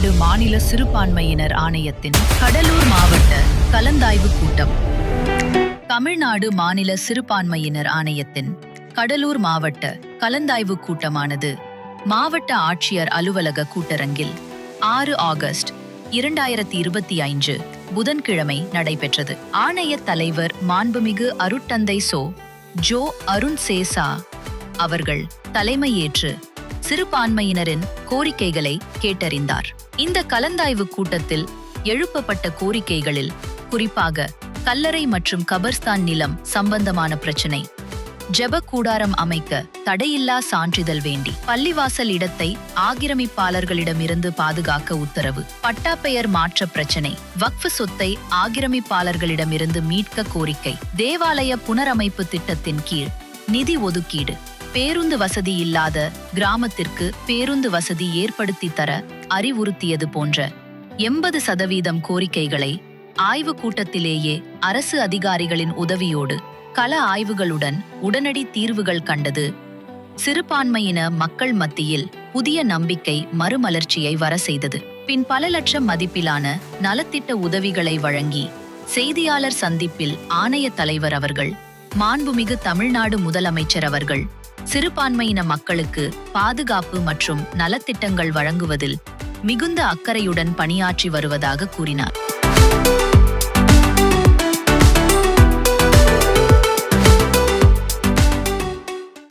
தமிழ்நாடு மாநில சிறுபான்மையினர் ஆணையத்தின் கடலூர் மாவட்ட கலந்தாய்வு கூட்டம். தமிழ்நாடு மாநில சிறுபான்மையினர் ஆணையத்தின் கடலூர் மாவட்ட கலந்தாய்வு கூட்டமானது மாவட்ட ஆட்சியர் அலுவலக கூட்டரங்கில் ஆறு ஆகஸ்ட் இரண்டாயிரத்தி இருபத்தி ஐந்து புதன்கிழமை நடைபெற்றது. ஆணைய தலைவர் மாண்புமிகு அருட்டந்தை சோ ஜோ அருண் சேசா அவர்கள் தலைமையேற்று சிறுபான்மையினரின் கோரிக்கைகளை கேட்டறிந்தார். இந்த கலந்தாய்வு கூட்டத்தில் எழுப்பப்பட்ட கோரிக்கைகளில் குறிப்பாக கல்லறை மற்றும் கபர்ஸ்தான் நிலம் சம்பந்தமான பிரச்சினை ஜெப கூடாரம் அமைக்க தடையில்லா சான்றிதழ் வேண்டி பள்ளிவாசல் இடத்தை ஆக்கிரமிப்பாளர்களிடமிருந்து பாதுகாக்க உத்தரவு பட்டாப்பெயர் மாற்ற பிரச்சினை வக்ஃபு சொத்தை ஆக்கிரமிப்பாளர்களிடமிருந்து மீட்க கோரிக்கை தேவாலய புனரமைப்பு திட்டத்தின் கீழ் நிதி ஒதுக்கீடு பேருந்து வசதி இல்லாத கிராமத்திற்கு பேருந்து வசதி ஏற்படுத்தி தர அறிவுறுத்தியது போன்ற எண்பது சதவீதம் கோரிக்கைகளை ஆய்வு கூட்டத்திலேயே அரசு அதிகாரிகளின் உதவியோடு கள ஆய்வுகளுடன் உடனடி தீர்வுகள் கண்டது. சிறுபான்மையின மக்கள் மத்தியில் புதிய நம்பிக்கை மறுமலர்ச்சியை வர செய்தது. பின் பல லட்சம் மதிப்பிலான நலத்திட்ட உதவிகளை வழங்கி செய்தியாளர் சந்திப்பில் ஆணைய தலைவர் அவர்கள் மாண்புமிகு தமிழ்நாடு முதலமைச்சர் அவர்கள் சிறுபான்மையின மக்களுக்கு பாதுகாப்பு மற்றும் நலத்திட்டங்கள் வழங்குவதில் மிகுந்த அக்கறையுடன் பணியாற்றி வருவதாக கூறினார்.